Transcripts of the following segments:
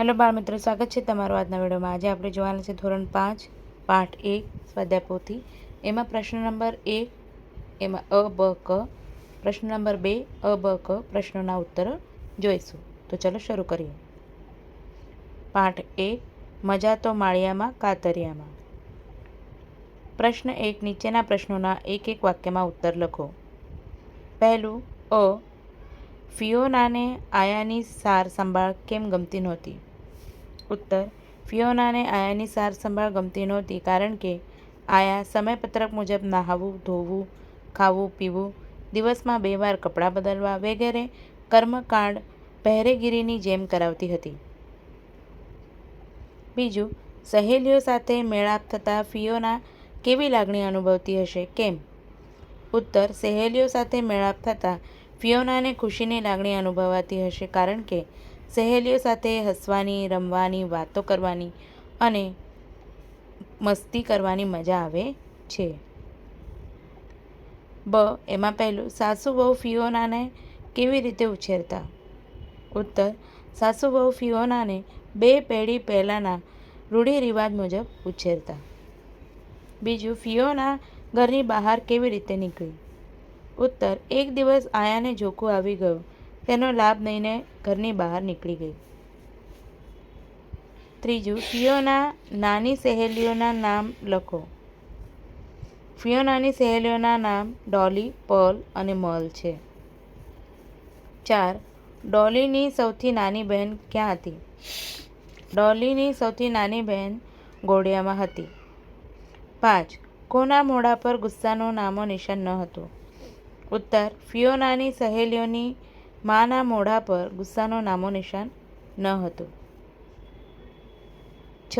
Hello બાળ મિત્રો સ્વાગત છે તમારું આજના વિડીયોમાં. આજે આપણે જોવાના છે ધોરણ પાંચ, પાઠ એક, સ્વાધ્યાય પોથી. એમાં પ્રશ્ન નંબર એક એમાં અ, બ, ક. પ્રશ્ન નંબર બે, અ, બ, ક પ્રશ્નોના ઉત્તર જોઈશું. તો ચલો શરૂ કરીએ. પાઠ એક મજા તો માળિયામાં, કાતરિયામાં. પ્રશ્ન એક, નીચેના પ્રશ્નોના એક એક વાક્યમાં ઉત્તર લખો. પહેલું, અ. ફિયોનાને આયાની સાર સંભાળ કેમ ગમતી નહોતી? ઉત્તર. ફિયોનાને આયાની સાર સંભાળ ગમતી નહોતી કારણ કે આયા સમયપત્રક મુજબ નહાવું, ધોવું, ખાવું, પીવું, દિવસમાં બે વાર કપડાં બદલવા વગેરે કર્મકાંડ પહેરેગીરીની જેમ કરાવતી હતી. બીજું, સહેલીઓ સાથે મેળાપ થતાં ફિયોના કેવી લાગણી અનુભવતી હશે? કેમ? ઉત્તર, સહેલીઓ સાથે મેળાપ થતાં ફિયોનાને ખુશીની લાગણી અનુભવાતી હશે કારણ કે સહેલીઓ સાથે હસવાની, રમવાની, વાતો કરવાની અને મસ્તી કરવાની મજા આવે છે. બ. એમાં પહેલું, સાસુ બહુ ફિયોનાને કેવી રીતે ઉછેરતા? ઉત્તર. સાસુ બહુ ફિયોનાને બે પેઢી પહેલાંના રૂઢિરિવાજ મુજબ ઉછેરતા. બીજું, ફિયોના ઘરની બહાર કેવી રીતે નીકળી? ઉત્તર. એક દિવસ આયાને જોખું આવી ગયું. તેનો લાભ લઈને ઘરની બહાર નીકળી ગઈ. ત્રીજું, ફિયોના નાની સહેલીઓના નામ લખો. ફિયોનાની સહેલીઓના નામ ડોલી, પર્લ અને મલ છે. ચાર, ડોલીની સૌથી નાની બહેન ક્યાં હતી? ડોલીની સૌથી નાની બહેન ગોળિયામાં હતી. પાંચ, કોના મોઢા પર ગુસ્સાનું નામો નિશાન ન હતું? ઉત્તર, ફિયોનાની સહેલીઓની માના મોઢા પર ગુસ્સાનો નામો નિશાન ન હતું. છ.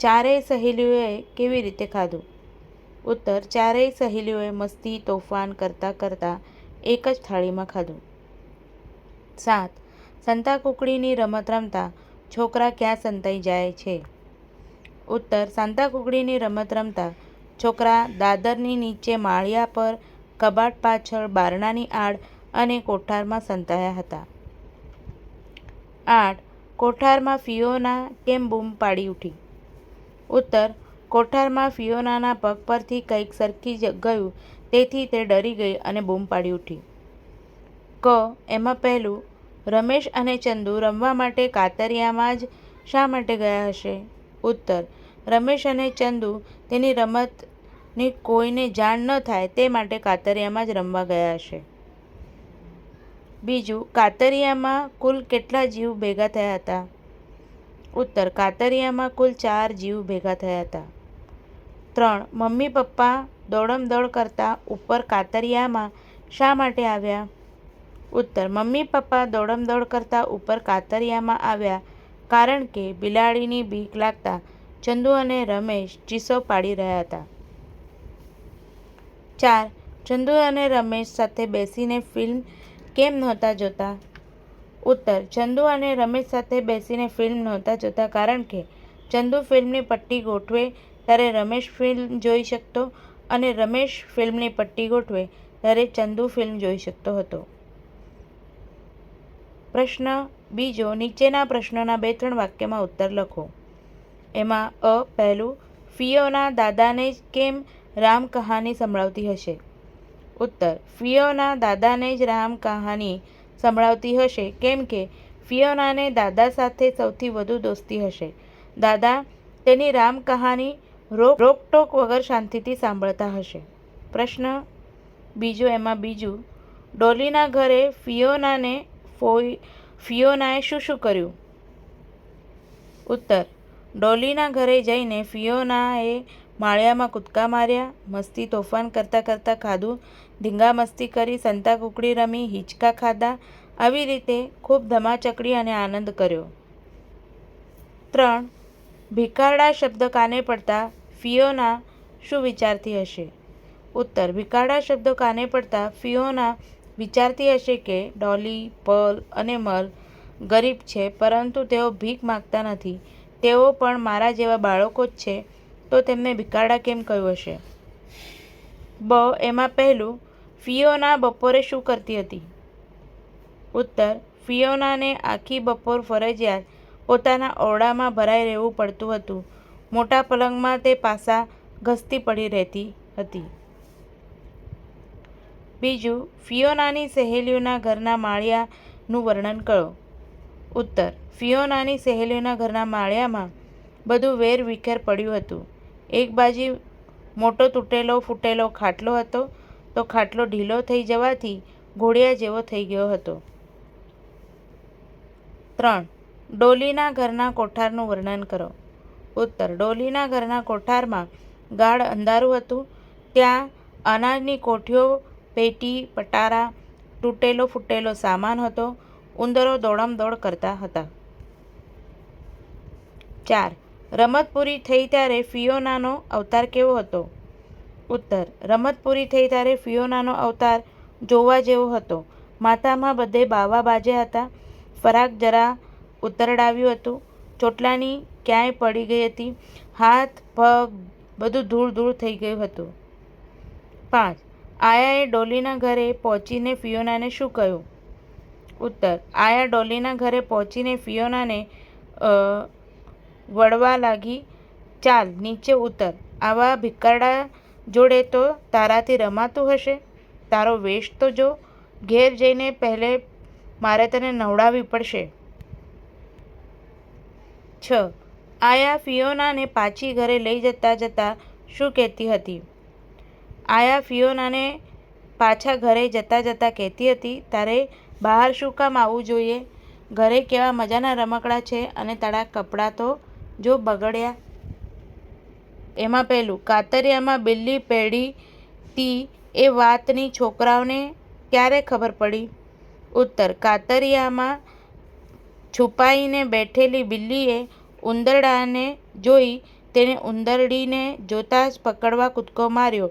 ચારેય સહેલીઓએ કેવી રીતે ખાધું? ઉત્તર, ચારેય સહેલીઓએ મસ્તી, તોફાન કરતાં કરતાં એક જ થાળીમાં ખાધું. સાત. સંતા કુકડીની રમત રમતા છોકરા ક્યાં સંતાઈ જાય છે? ઉત્તર, સાંતા કુકડીની રમત રમતા છોકરા દાદરની નીચે માળિયા પર, કબાટ પાછળ બારણાની આડ અને કોઠારમાં સંતાયા હતા. આઠ, કોઠારમાં ફિયોના કેમ બૂમ પાડી ઉઠી? ઉત્તર, કોઠારમાં ફિયોનાના પગ પરથી કંઈક સરકી ગયું, તેથી તે ડરી ગઈ અને બૂમ પાડી ઉઠી. ક, એમાં પહેલું, રમેશ અને ચંદુ રમવા માટે કાતરિયામાં જ શા માટે ગયા હશે? ઉત્તર, રમેશ અને ચંદુ તેની રમતની કોઈને જાણ ન થાય તે માટે કાતરિયામાં જ રમવા ગયા હશે. બીજું કાતરિયામાં કુલ કેટલા જીવ ભેગા થયા હતા? ઉત્તર કાતરિયામાં કુલ ચાર જીવ ભેગા થયા હતા. ત્રણ, મમ્મી પપ્પા દોડમદોડ કરતા ઉપર કાતરિયામાં શા માટે આવ્યા? ઉત્તર, મમ્મી પપ્પા દોડમદોડ કરતા ઉપર કાતરિયામાં આવ્યા કારણ કે બિલાડીની બીક લાગતા ચંદુ અને રમેશ ચીસો પાડી રહ્યા હતા. ચાર, ચંદુ અને રમેશ સાથે બેસીને ફિલ્મ કેમ નહોતા જોતા? ઉત્તર, ચંદુ અને રમેશ સાથે બેસીને ફિલ્મ નહોતા જોતા કારણ કે ચંદુ ફિલ્મની પટ્ટી ગોઠવે ત્યારે રમેશ ફિલ્મ જોઈ શકતો અને રમેશ ફિલ્મની પટ્ટી ગોઠવે ત્યારે ચંદુ ફિલ્મ જોઈ શકતો હતો. પ્રશ્ન બીજો, નીચેના પ્રશ્નોના બે ત્રણ વાક્યમાં ઉત્તર લખો. એમાં અ પહેલું, ફિયોના દાદાને કેમ રામ કહાની સંભળાવતી હશે? ઉત્તર. ફિયોના દાદાને જ રામ કહાની સંભળાવતી હશે. કેમ કે ફિયોનાને દાદા સાથે સૌથી વધુ દોસ્તી હશે. દાદા તેની રામ કહાની રોક રોકટોક વગર શાંતિથી સાંભળતા હશે. પ્રશ્ન બીજો, એમાં બીજું. ડોલીના ઘરે ફિયોનાને ફોઈ, ફિયોનાએ શું શું કર્યું? ઉત્તર. ડોલીના ઘરે જઈને ફિયોનાએ માળિયામાં કૂદકા માર્યા, મસ્તી તોફાન કરતાં કરતાં ખાધું, ધીંગા મસ્તી કરી, સંતા કુકડી રમી, હિંચકા ખાધા, આવી રીતે ખૂબ ધમાચકડી અને આનંદ કર્યો. ત્રણ, ભિખારડા શબ્દ કાને પડતા ફિયોના શું વિચારતી હશે? ઉત્તર, ભિખારડા શબ્દ કાને પડતા ફિયોના વિચારતી હશે કે ડોલી પલ અને મલ ગરીબ છે, પરંતુ તેઓ ભીખ માગતા નથી. તેઓ પણ મારા જેવા બાળકો જ છે. તો તેમને ભિખારડા કેમ કહ્યું હશે બ. એમાં પહેલું, ફિયોના બપોરે શું કરતી હતી? ઉત્તર, ફિયોનાને આખી બપોર ફરજિયાત પોતાના ઓરડામાં ભરાઈ રહેવું પડતું હતું. મોટા પલંગમાં તે પાસા ઘસતી પડી રહેતી હતી. બીજું, ફિયોનાની સહેલીઓના ઘરના માળિયાનું વર્ણન કરો. ઉત્તર, ફિયોનાની સહેલીઓના ઘરના માળિયામાં બધું વેર વિખેર પડ્યું હતું. એક બાજુ મોટો તૂટેલો, ફૂટેલો, ખાટલો હતો, તો ખાટલો ઢીલો થઈ જવાથી ઘોડિયા જેવો થઈ ગયો હતો. ત્રણ. ડોલીના ઘરના કોઠારનું વર્ણન કરો. ઉત્તર. ડોલીના ઘરના કોઠારમાં ગાઢ અંધારું હતું. ત્યાં અનાજની કોઠીઓ, પેટી, પટારા, તૂટેલો, ફૂટેલો સામાન હતો. ઉંદરો દોડમદોડ કરતા હતા. ચાર. રમત પૂરી થઈ ત્યારે ફિયોનાનો અવતાર કેવો હતો? ઉત્તર રમત પૂરી થઈ ત્યારે ફિયોનાનો અવતાર જોવા જેવો હતો. માથામાં બધે બાવા બાજ્યા હતા. ફરાક જરા ઉતરડાવ્યું હતું. ચોટલાની ક્યાંય પડી ગઈ હતી. હાથ, પગ બધું ધૂળ ધૂળ થઈ ગયું હતું. પાંચ, આયાએ ડોલીના ઘરે પહોંચીને ફિયોનાને શું કહ્યું? ઉત્તર, આયા ડોલીના ઘરે પહોંચીને ફિયોનાને વળવા લાગી, ચાલ, નીચે ઉતર. આવા ભિક્કરડા જોડે તો તારાથી રમાતું હશે? તારો વેશ તો જો, ઘેર જઈને પહેલે મારે તને નવડાવવી પડશે. છ. આયા ફિયોનાને પાછી ઘરે લઈ જતા જતા શું કહેતી હતી? આયા ફિયોનાને પાછા ઘરે જતા જતા કહેતી હતી, તારે બહાર શું કામ આવવું જોઈએ? ઘરે કેવા મજાના રમકડા છે અને તારા કપડાં તો જો બગડ્યા. એમાં પહેલું, કાતરિયામાં બિલ્લી પેડી તી એ વાતની છોકરાઓને ક્યારે ખબર પડી? ઉત્તર, કાતરિયામાં છુપાઈને બેઠેલી બિલ્લીએ ઉંદરડાને જોઈ તેને ઉંદરડીને જોતાં જ પકડવા કૂદકો માર્યો.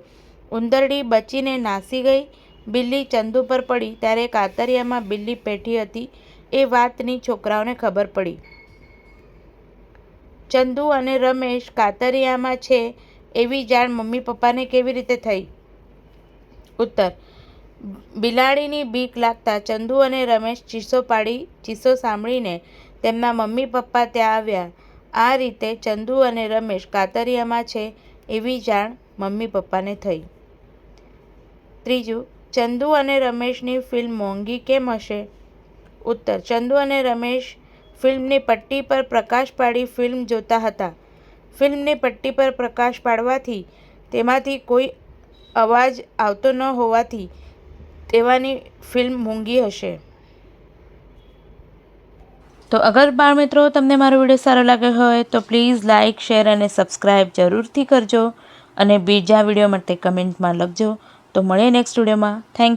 ઉંદરડી બચીને નાસી ગઈ. બિલ્લી ચંદુ પર પડી. ત્યારે કાતરિયામાં બિલ્લી પેઠી હતી એ વાતની છોકરાઓને ખબર પડી. ચંદુ અને રમેશ કાતરિયામાં છે એવી જાણ મમ્મી પપ્પાને કેવી રીતે થઈ? ઉત્તર, બિલાડીની બીક લાગતા ચંદુ અને રમેશ ચીસો પાડી, ચીસો સાંભળીને તેમના મમ્મી પપ્પા ત્યાં આવ્યા. આ રીતે ચંદુ અને રમેશ કાતરિયામાં છે એવી જાણ મમ્મી પપ્પાને થઈ. ત્રીજું, ચંદુ અને રમેશની ફિલ્મ મોંઘી કેમ હશે? ઉત્તર, ચંદુ અને રમેશ ફિલ્મની પટ્ટી પર પ્રકાશ પાડી ફિલ્મ જોતા હતા. ફિલ્મની પટ્ટી પર પ્રકાશ પાડવાથી તેમાંથી કોઈ અવાજ આવતો ન હોવાથી તેવાની ફિલ્મ મોંઘી હશે. તો અગર બાળ મિત્રો તમને મારો વીડિયો સારો લાગ્યો હોય તો પ્લીઝ લાઇક શેર અને સબસ્ક્રાઈબ જરૂરથી કરજો અને બીજા વીડિયો માટે કમેન્ટમાં લખજો. તો મળીએ નેક્સ્ટ વિડીયોમાં. થેન્ક